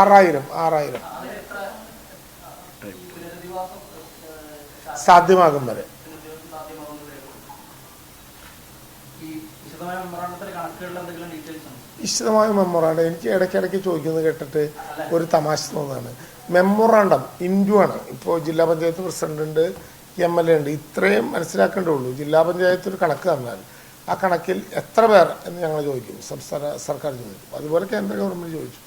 ആറായിരം ആറായിരം. സാധ്യമാകും വരെ. വിശദമായ മെമ്മോറാണ്ടം. എനിക്ക് ഇടയ്ക്കിടയ്ക്ക് ചോദിക്കുന്നത് കേട്ടിട്ട് ഒരു തമാശ തോന്നാണ് മെമ്മോറാണ്ടം ഇൻഡു ആണ്. ഇപ്പോൾ ജില്ലാ പഞ്ചായത്ത് പ്രസിഡന്റ് ഉണ്ട് എം എൽ എ ഉണ്ട്. ഇത്രയും മനസ്സിലാക്കേണ്ടതുള്ളൂ ജില്ലാ പഞ്ചായത്ത് ഒരു കണക്ക് തന്നാൽ ആ കണക്കിൽ എത്ര പേർ എന്ന് ഞങ്ങൾ ചോദിക്കും. സംസ്ഥാന സർക്കാർ ചോദിക്കും. അതുപോലെ കേന്ദ്ര ഗവൺമെന്റ് ചോദിച്ചു.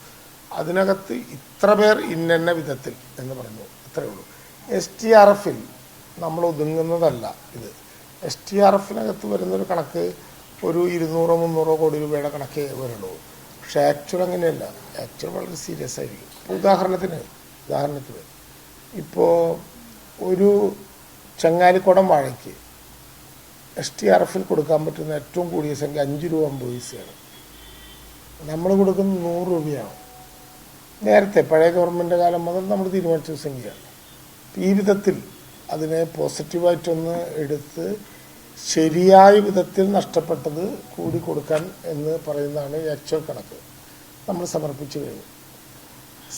അതിനകത്ത് ഇത്ര പേർ ഇന്നെന്ന വിധത്തിൽ എന്ന് പറഞ്ഞു. അത്രയേ ഉള്ളൂ. എസ് ടി ആർ എഫിൽ നമ്മൾ ഒതുങ്ങുന്നതല്ല ഇത്. എസ് ടി ആർ എഫിനകത്ത് വരുന്നൊരു കണക്ക് ഒരു ഇരുന്നൂറോ മുന്നൂറോ കോടി രൂപയുടെ കണക്കേ വരുള്ളൂ. പക്ഷേ ആക്ച്വൽ അങ്ങനെയല്ല. ആക്ച്വൽ വളരെ സീരിയസ് ആയിരിക്കും. ഇപ്പോൾ ഉദാഹരണത്തിന് ഉദാഹരണത്തിന് ഇപ്പോൾ ഒരു ചങ്ങാലിക്കുടം വാഴയ്ക്ക് എസ് ടി ആർ എഫിൽ കൊടുക്കാൻ പറ്റുന്ന ഏറ്റവും കൂടിയ സംഖ്യ അഞ്ച് രൂപ അമ്പത് നമ്മൾ കൊടുക്കുന്നത് നൂറ് രൂപയാണ്. നേരത്തെ പഴയ ഗവൺമെന്റ് കാലം മുതൽ നമ്മൾ തീരുമാനിച്ച സംഖ്യയാണ്. ഈ വിധത്തിൽ അതിനെ പോസിറ്റീവായിട്ടൊന്ന് എടുത്ത് ശരിയായ വിധത്തിൽ നഷ്ടപ്പെട്ടത് കൂടി കൊടുക്കാൻ എന്ന് പറയുന്നതാണ് ആക്ച്വൽ കണക്ക്. നമ്മൾ സമർപ്പിച്ചു കഴിഞ്ഞു.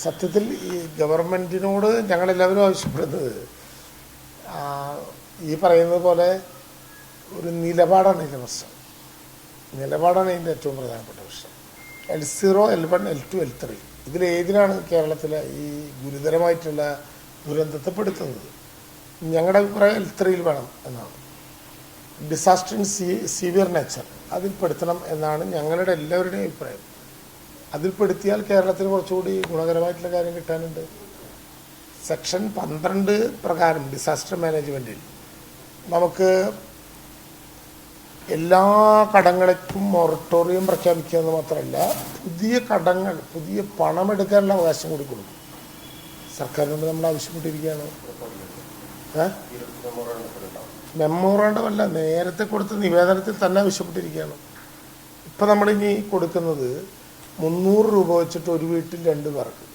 സത്യത്തിൽ ഈ ഗവൺമെന്റിനോട് ഞങ്ങളെല്ലാവരും ആവശ്യപ്പെടുന്നത് ഈ പറയുന്നത് പോലെ ഒരു നിലപാടാണ് ഇതിന്റെ പ്രശ്നം നിലപാടാണ് ഇതിന്റെ ഏറ്റവും പ്രധാനപ്പെട്ട പ്രശ്നം L zero L one L two L three ഇതിൽ ഏതിനാണ് കേരളത്തിലെ ഈ ഗുരുതരമായിട്ടുള്ള ദുരന്തത്തെ പെടുത്തുന്നത് ഞങ്ങളുടെ അഭിപ്രായം എൽ ത്രീയിൽ വേണം എന്നാണ്. ഡിസാസ്റ്റർ ഇൻ സീ സീവിയർ നേച്ചർ അതിൽ പെടുത്തണം എന്നാണ് ഞങ്ങളുടെ എല്ലാവരുടെയും അഭിപ്രായം. അതിൽ പെടുത്തിയാൽ കേരളത്തിന് കുറച്ചുകൂടി ഗുണകരമായിട്ടുള്ള കാര്യം കിട്ടാനുണ്ട്. സെക്ഷൻ പന്ത്രണ്ട് പ്രകാരം ഡിസാസ്റ്റർ മാനേജ്മെന്റിൽ നമുക്ക് എല്ലാ കടങ്ങൾക്കും മൊറട്ടോറിയം പ്രഖ്യാപിക്കുക മാത്രമല്ല പുതിയ കടങ്ങൾ പുതിയ പണമെടുക്കാനുള്ള അവകാശം കൂടി കൊടുക്കും. സർക്കാരിനോട് നമ്മൾ ആവശ്യപ്പെട്ടിരിക്കുകയാണ്. ഏ? മെമ്മോറാണ്ടം അല്ല നേരത്തെ കൊടുത്ത നിവേദനത്തിൽ തന്നെ ആവശ്യപ്പെട്ടിരിക്കുകയാണ്. ഇപ്പം നമ്മളിനി കൊടുക്കുന്നത് മുന്നൂറ് രൂപ വെച്ചിട്ട് ഒരു വീട്ടിൽ രണ്ട് പേർക്ക്.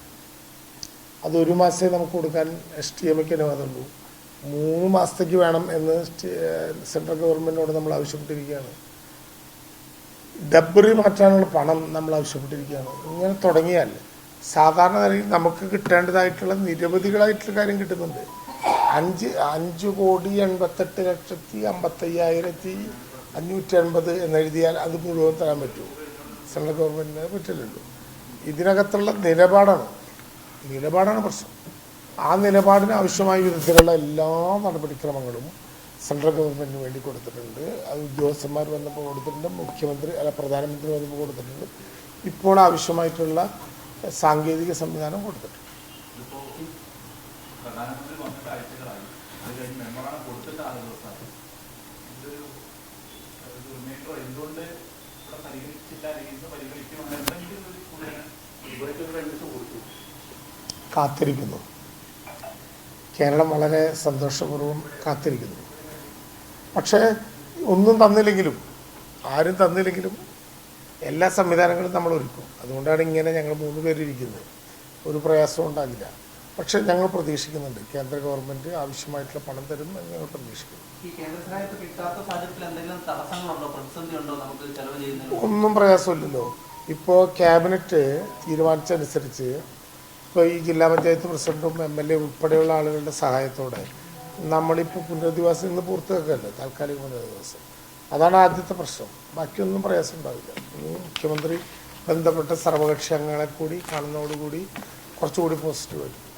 അത് ഒരു മാസമേ നമുക്ക് കൊടുക്കാൻ എസ് ടി എമ്മയ്ക്ക് അനുവാദമുള്ളൂ. മൂന്ന് മാസത്തേക്ക് വേണം എന്ന് സെൻട്രൽ ഗവൺമെന്റിനോട് നമ്മൾ ആവശ്യപ്പെട്ടിരിക്കുകയാണ്. ഡബ്ബറി മാറ്റാനുള്ള പണം നമ്മൾ ആവശ്യപ്പെട്ടിരിക്കുകയാണ്. ഇങ്ങനെ തുടങ്ങിയാൽ സാധാരണ നിലയിൽ നമുക്ക് കിട്ടേണ്ടതായിട്ടുള്ള നിരവധികളായിട്ടുള്ള കാര്യം കിട്ടുന്നുണ്ട്. അഞ്ച് അഞ്ച് കോടി എൺപത്തെട്ട് ലക്ഷത്തി അമ്പത്തയ്യായിരത്തി അഞ്ഞൂറ്റി എൺപത് എന്നെഴുതിയാൽ അത് മുഴുവൻ തരാൻ പറ്റുമോ സെൻട്രൽ ഗവൺമെന്റിന് പറ്റില്ലല്ലോ. ഇതിനകത്തുള്ള നിലപാടാണ്. നിലപാടാണ് പ്രശ്നം. ആ നിലപാടിന് ആവശ്യമായ വിധത്തിലുള്ള എല്ലാ നടപടിക്രമങ്ങളും സെൻട്രൽ ഗവൺമെന്റിന് വേണ്ടി കൊടുത്തിട്ടുണ്ട്. അത് ഉദ്യോഗസ്ഥന്മാർ വന്നപ്പോൾ കൊടുത്തിട്ടുണ്ട് മുഖ്യമന്ത്രി അല്ല പ്രധാനമന്ത്രി വന്നപ്പോൾ കൊടുത്തിട്ടുണ്ട്. ഇപ്പോൾ ആവശ്യമായിട്ടുള്ള സാങ്കേതിക സംവിധാനം കൊടുത്തിട്ടുണ്ട്. കാത്തിരിക്കുന്നു. കേരളം വളരെ സന്തോഷപൂർവം കാത്തിരിക്കുന്നു. പക്ഷേ ഒന്നും തന്നില്ലെങ്കിലും ആരും തന്നില്ലെങ്കിലും എല്ലാ സംവിധാനങ്ങളും നമ്മൾ ഒരുക്കും. അതുകൊണ്ടാണ് ഇങ്ങനെ ഞങ്ങൾ മൂന്ന് പേരിരിക്കുന്നത് ഒരു പ്രയാസവും ഉണ്ടാകില്ല. പക്ഷേ ഞങ്ങൾ പ്രതീക്ഷിക്കുന്നുണ്ട്. കേന്ദ്ര ഗവൺമെന്റ് ആവശ്യമായിട്ടുള്ള പണം തരും എന്ന് ഞങ്ങൾ പ്രതീക്ഷിക്കുന്നു. ഒന്നും പ്രയാസമില്ലല്ലോ. ഇപ്പോൾ ക്യാബിനറ്റ് തീരുമാനിച്ചനുസരിച്ച് ഇപ്പോൾ ഈ ജില്ലാ പഞ്ചായത്ത് പ്രസിഡന്റും എം എൽ എ ഉൾപ്പെടെയുള്ള ആളുകളുടെ സഹായത്തോടെ നമ്മളിപ്പോൾ പുനരധിവാസം ഇന്ന് പൂർത്തിയാക്കല്ലേ താൽക്കാലിക പുനരധിവാസം. അതാണ് ആദ്യത്തെ പ്രശ്നം. ബാക്കിയൊന്നും പ്രയാസം ഉണ്ടാവില്ല. ഇനി മുഖ്യമന്ത്രി ബന്ധപ്പെട്ട സർവകക്ഷി അംഗങ്ങളെ കൂടി കാണുന്നതോടുകൂടി കുറച്ചുകൂടി പോസിറ്റീവായിട്ട്